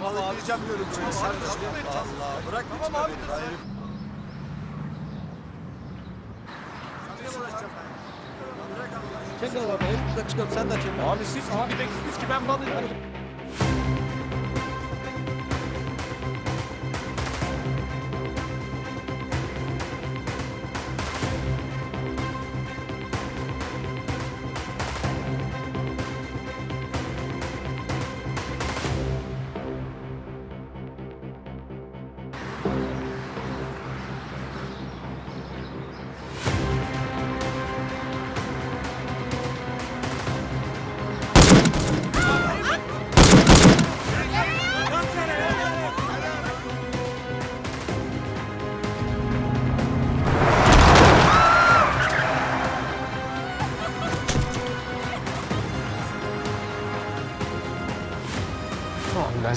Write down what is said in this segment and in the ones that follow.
Madem halı vereceğim diyorum. Tamam abi. Allah bırak tamam abi. Çek al bakayım. Biz çıkalım sen de çek. Abi siz abi beksiniz ki ben balığı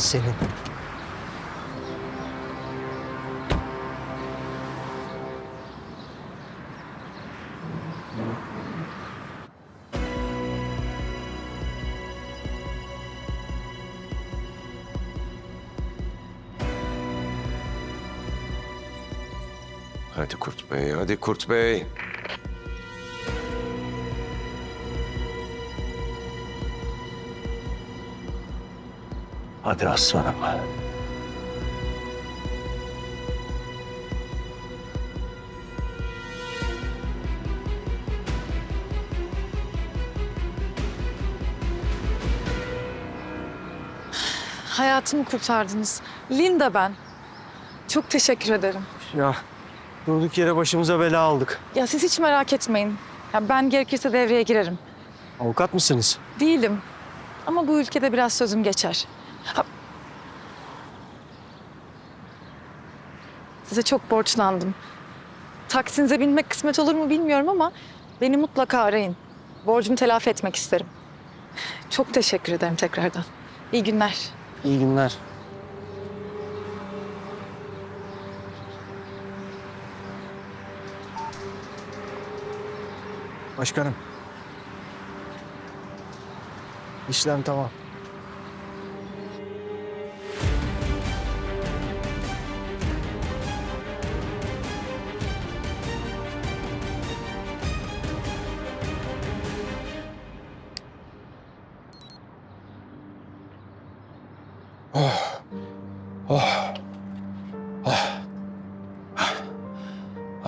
senin. Hadi Kurt Bey, hadi Kurt Bey. Hadi aslanım. Hayatımı kurtardınız. Linda ben. Çok teşekkür ederim. Ya durduk yere başımıza bela aldık. Ya siz hiç merak etmeyin. Ya ben gerekirse devreye girerim. Avukat mısınız? Değilim. Ama bu ülkede biraz sözüm geçer. Size çok borçlandım. Taksinize binmek kısmet olur mu bilmiyorum ama beni mutlaka arayın. Borcumu telafi etmek isterim. Çok teşekkür ederim tekrardan. İyi günler. İyi günler. Başkanım. İşlem tamam.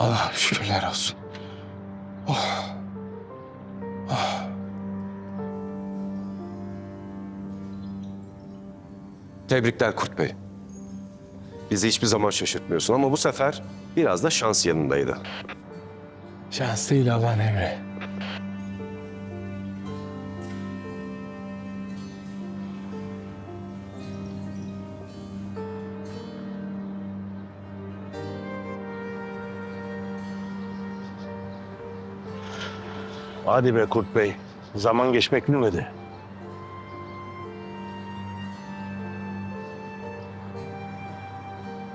Allah'ım şükürler olsun. Tebrikler Kurt Bey. Bizi hiçbir zaman şaşırtmıyorsun ama bu sefer biraz da şans yanındaydı. Şans değil Allah'ın emri. Hadi be Kurt Bey. Zaman geçmek bilmedi.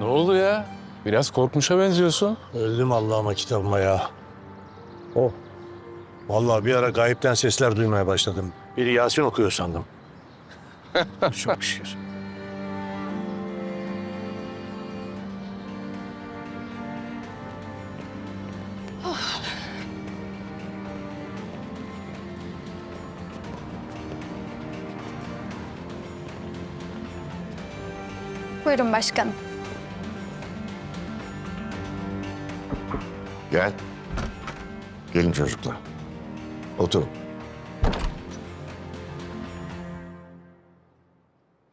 Ne oldu ya? Biraz korkmuşa benziyorsun. Öldüm Allah'ıma kitabıma ya. Oh. Vallahi bir ara gayipten sesler duymaya başladım. Biri Yasin okuyor sandım. Çok şükür. Buyurun başkanım. Gel. Gelin çocuklar. Oturun.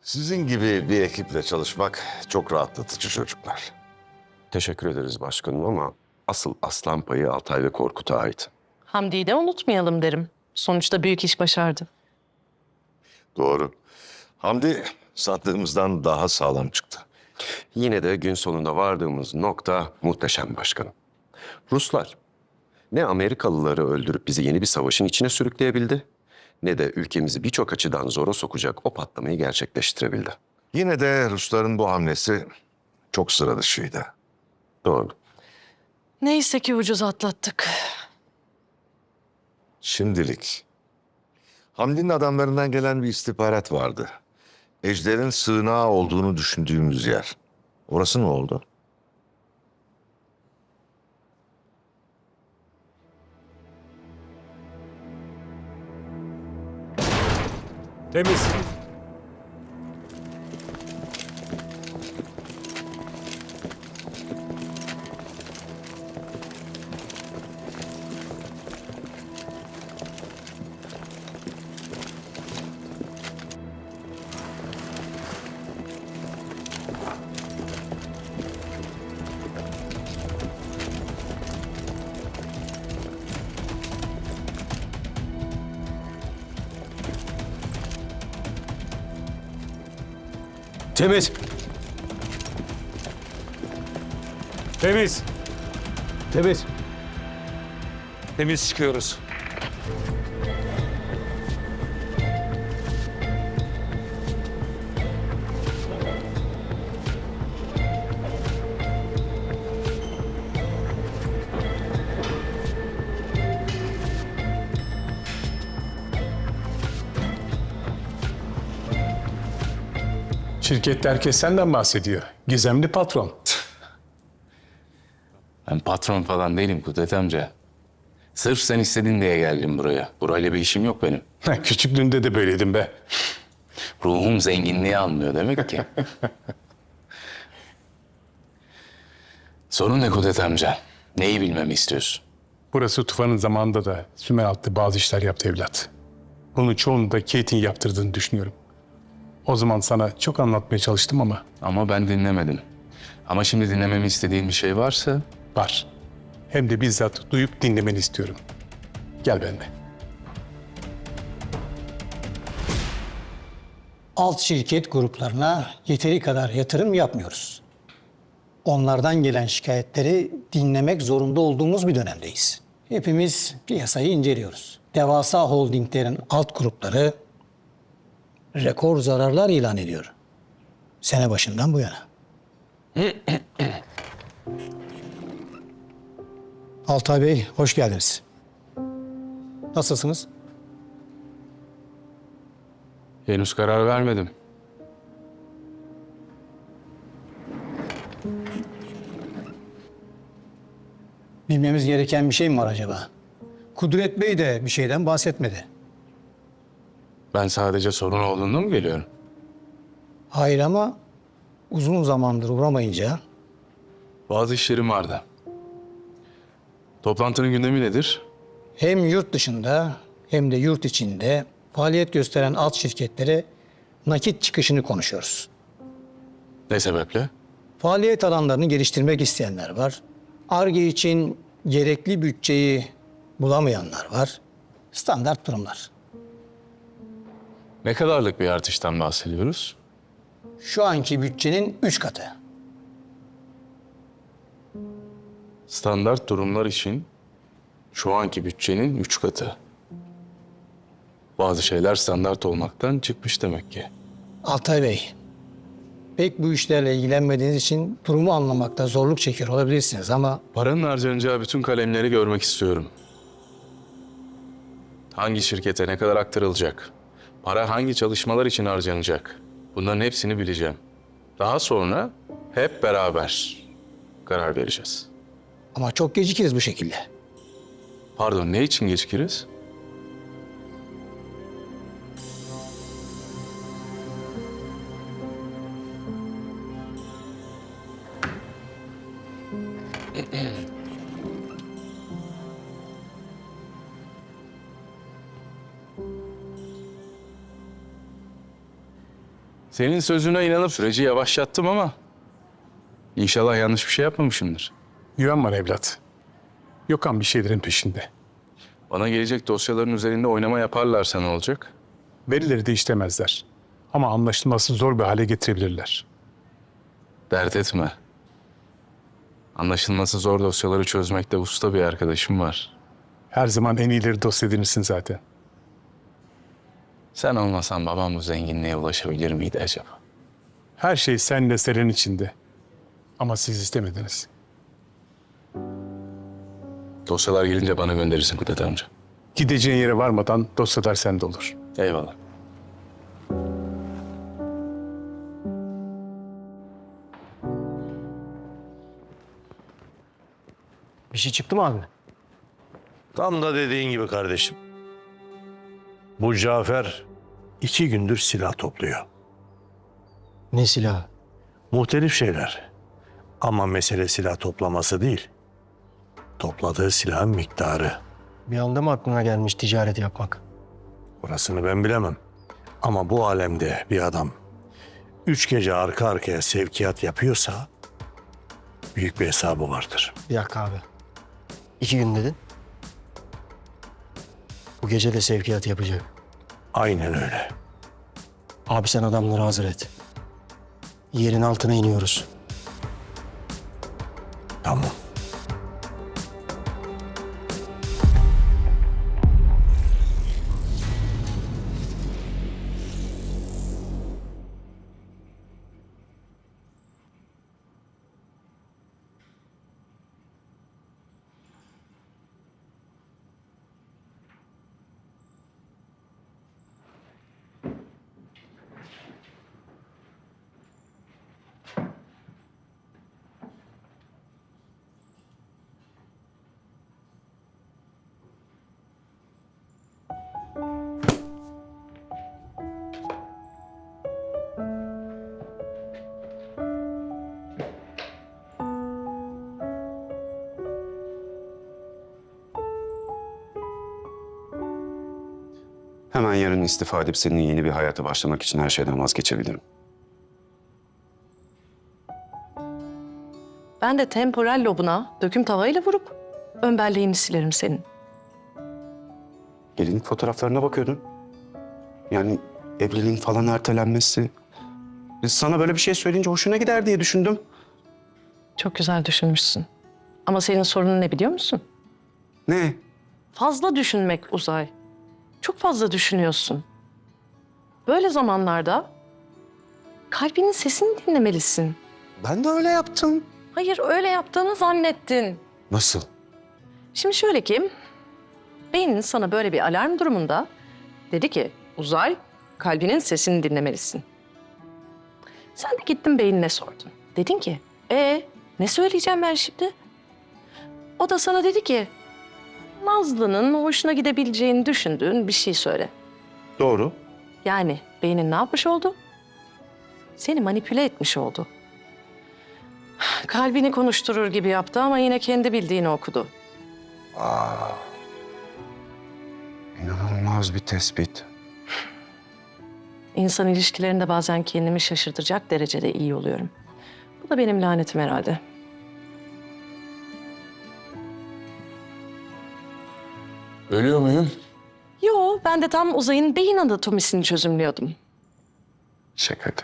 Sizin gibi bir ekiple çalışmak çok rahatlatıcı çocuklar. Teşekkür ederiz başkanım ama asıl aslan payı Altay ve Korkut'a ait. Hamdi'yi de unutmayalım derim. Sonuçta büyük iş başardı. Doğru. Hamdi sattığımızdan daha sağlam çıktı. Yine de gün sonunda vardığımız nokta muhteşem başkanım. Ruslar ne Amerikalıları öldürüp bizi yeni bir savaşın içine sürükleyebildi ne de ülkemizi birçok açıdan zora sokacak o patlamayı gerçekleştirebildi. Yine de Rusların bu hamlesi çok sıra dışıydı. Doğru. Neyse ki ucuz atlattık. Şimdilik. Hamdi'nin adamlarından gelen bir istihbarat vardı. Ejder'in sığınağı olduğunu düşündüğümüz yer. Orası ne oldu? Temiz. Temiz. Temiz. Temiz. Temiz çıkıyoruz. Şirkette herkes senden bahsediyor. Gizemli patron. Ben patron falan değilim Kudret amca. Sırf sen istedin diye geldim buraya. Burayla bir işim yok benim. Küçüklüğünde de böyleydim be. Ruhum zenginliği almıyor demek ki. Sorun ne Kudret amca? Neyi bilmemi istiyorsun? Burası Tufan'ın zamanında da Sümer altı bazı işler yaptı evlat. Bunun çoğunu da Kate'in yaptırdığını düşünüyorum. O zaman sana çok anlatmaya çalıştım ama Ama ben dinlemedim. Ama şimdi dinlememi istediğin bir şey varsa var. Hem de bizzat duyup dinlemeni istiyorum. Gel benimle. alt şirket gruplarına yeteri kadar yatırım yapmıyoruz. Onlardan gelen şikayetleri dinlemek zorunda olduğumuz bir dönemdeyiz. Hepimiz piyasayı inceliyoruz. Devasa holdinglerin alt grupları rekor zararlar ilan ediyor. Sene başından bu yana. Altay Bey, hoş geldiniz. Nasılsınız? henüz karar vermedim. Bilmemiz gereken bir şey mi var acaba? Kudret Bey de bir şeyden bahsetmedi. Ben sadece sorun olduğunda mı geliyorum? Hayır ama uzun zamandır uğramayınca Bazı işlerim vardı. Toplantının gündemi nedir? hem yurt dışında hem de yurt içinde faaliyet gösteren alt şirketlere nakit çıkışını konuşuyoruz. Ne sebeple? Faaliyet alanlarını geliştirmek isteyenler var. ARGE için gerekli bütçeyi bulamayanlar var. Standart durumlar. Ne kadarlık bir artıştan bahsediyoruz? Şu anki bütçenin üç katı. Standart durumlar için şu anki bütçenin üç katı. Bazı şeyler standart olmaktan çıkmış demek ki. Altay Bey, pek bu işlerle ilgilenmediğiniz için durumu anlamakta zorluk çekiyor olabilirsiniz ama Paranın harcanacağı bütün kalemleri görmek istiyorum. Hangi şirkete ne kadar aktarılacak? Para hangi çalışmalar için harcanacak? Bunların hepsini bileceğim. Daha sonra hep beraber karar vereceğiz. ama çok gecikiriz bu şekilde. Pardon, ne için gecikiriz? Senin sözüne inanıp süreci yavaşlattım ama inşallah yanlış bir şey yapmamışımdır. Güven var evlat. Yokan bir şeylerin peşinde. Bana gelecek dosyaların üzerinde oynama yaparlarsa ne olacak? Verileri de işlemezler. Ama anlaşılması zor bir hale getirebilirler. Dert etme. Anlaşılması zor dosyaları çözmekte usta bir arkadaşım var. Her zaman en iyileri dost edinirsin zaten. Sen olmasan babam bu zenginliğe ulaşabilir miydi acaba? Her şey senle Seren içinde. Ama siz istemediniz. Dosyalar gelince bana gönderirsin Kudret amca. Gideceğin yere varmadan dosyalar sende olur. Eyvallah. Bir şey çıktı mı abi? Tam da dediğin gibi kardeşim. Bu Cafer iki gündür silah topluyor. Ne silahı? Muhtelif şeyler. Ama mesele silah toplaması değil. Topladığı silahın miktarı. Bir anda mı aklına gelmiş ticaret yapmak? Orasını ben bilemem. Ama bu alemde bir adam üç gece arka arkaya sevkiyat yapıyorsa büyük bir hesabı vardır. Bir dakika abi. İki gün dedin. Bu gece de sevkiyat yapacak. Aynen öyle. Abi sen adamları hazır et. Yerin altına iniyoruz. Hemen yarın istifa edip senin yeni bir hayata başlamak için her şeyden vazgeçebilirim. Ben de temporal lobuna döküm tavayla vurup ön belleğini silerim senin. Gelin fotoğraflarına bakıyordun. Yani evliliğin falan ertelenmesi. Sana böyle bir şey söyleyince hoşuna gider diye düşündüm. Çok güzel düşünmüşsün. Ama senin sorunun ne biliyor musun? Ne? Fazla düşünmek Uzay. Çok fazla düşünüyorsun. Böyle zamanlarda kalbinin sesini dinlemelisin. Ben de öyle yaptım. Hayır öyle yaptığını zannettin. Nasıl? Şimdi şöyle ki, beynin sana böyle bir alarm durumunda dedi ki Uzay, kalbinin sesini dinlemelisin. Sen de gittin beynine sordun. Dedin ki, e ne söyleyeceğim ben şimdi? O da sana dedi ki, Nazlı'nın hoşuna gidebileceğini düşündüğün bir şey söyle. Doğru. Yani beynin ne yapmış oldu? Seni manipüle etmiş oldu. Kalbini konuşturur gibi yaptı ama yine kendi bildiğini okudu. İnanılmaz bir tespit. İnsan ilişkilerinde bazen kendimi şaşırtacak derecede iyi oluyorum. Bu da benim lanetim herhalde. Ölüyor muyum? Yo, ben de tam uzayın beyin anatomisini çözümlüyordum. Şakaydı.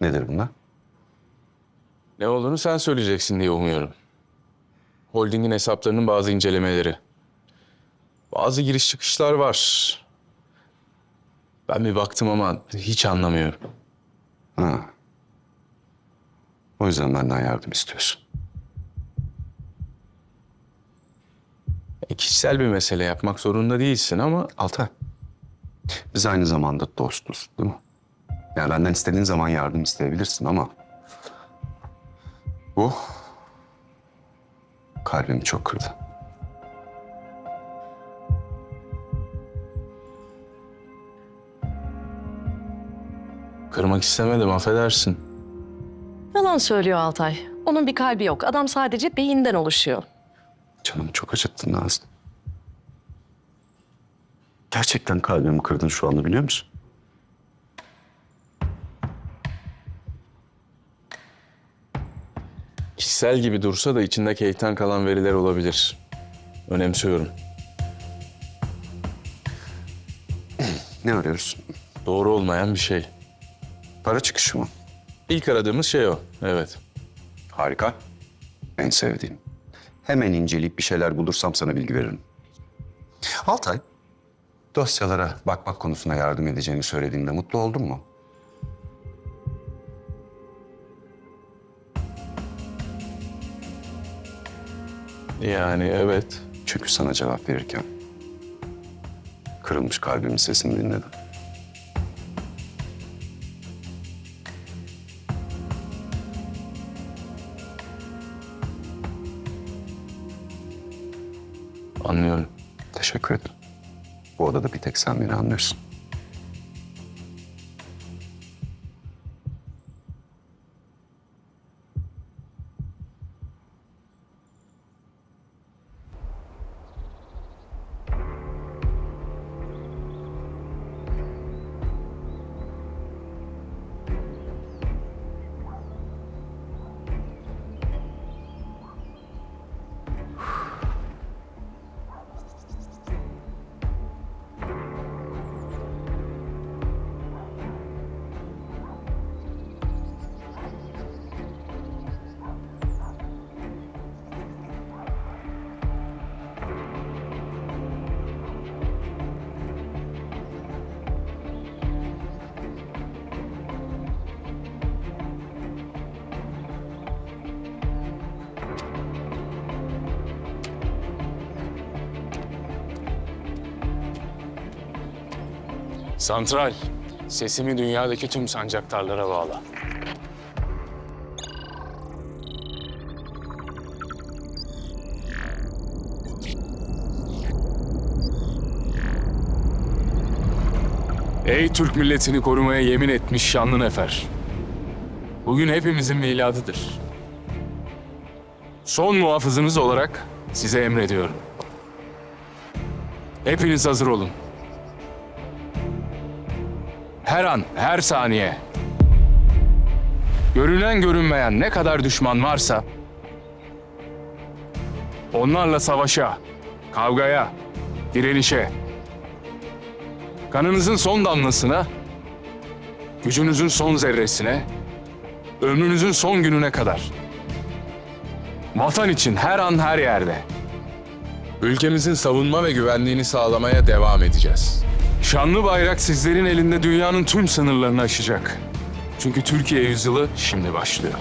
Nedir bunlar? Ne olduğunu sen söyleyeceksin diye umuyorum. Holdingin hesaplarının bazı incelemeleri. Bazı giriş çıkışlar var. Ben bir baktım ama hiç anlamıyorum. Ha. O yüzden benden yardım istiyorsun. E, kişisel bir mesele yapmak zorunda değilsin ama Altay. Biz aynı zamanda dostuz değil mi? Yani benden istediğin zaman yardım isteyebilirsin ama... Bu... Kalbimi çok kırdı. kırmak istemedim affedersin. Yalan söylüyor Altay. Onun bir kalbi yok. Adam sadece beyinden oluşuyor. Canım çok acıttın Nazlı. Gerçekten kalbimi kırdın şu anda biliyor musun? Kişisel gibi dursa da içinde keyiften kalan veriler olabilir. Önemsiyorum. Ne arıyoruz? Doğru olmayan bir şey. Para çıkışı mı? İlk aradığımız şey o. Evet. Harika. En sevdiğim. Hemen inceleyip bir şeyler bulursam sana bilgi veririm. Altay, dosyalara bakmak konusunda yardım edeceğini söylediğimde mutlu oldun mu? Yani evet. Çünkü sana cevap verirken kırılmış kalbimin sesini dinledim. Anlıyorum. Teşekkür ederim. Bu odada bir tek sen beni anlıyorsun. Santral, sesimi dünyadaki tüm sancaktarlara bağla. Ey Türk milletini korumaya yemin etmiş şanlı nefer. Bugün hepimizin miladıdır. Son muhafızınız olarak size emrediyorum. Hepiniz hazır olun. Her an, her saniye. Görünen görünmeyen ne kadar düşman varsa onlarla savaşa, kavgaya, direnişe, kanınızın son damlasına, gücünüzün son zerresine, ömrünüzün son gününe kadar. Vatan için her an her yerde. Ülkemizin savunma ve güvenliğini sağlamaya devam edeceğiz. Şanlı bayrak sizlerin elinde dünyanın tüm sınırlarını aşacak. Çünkü Türkiye yüzyılı şimdi başlıyor.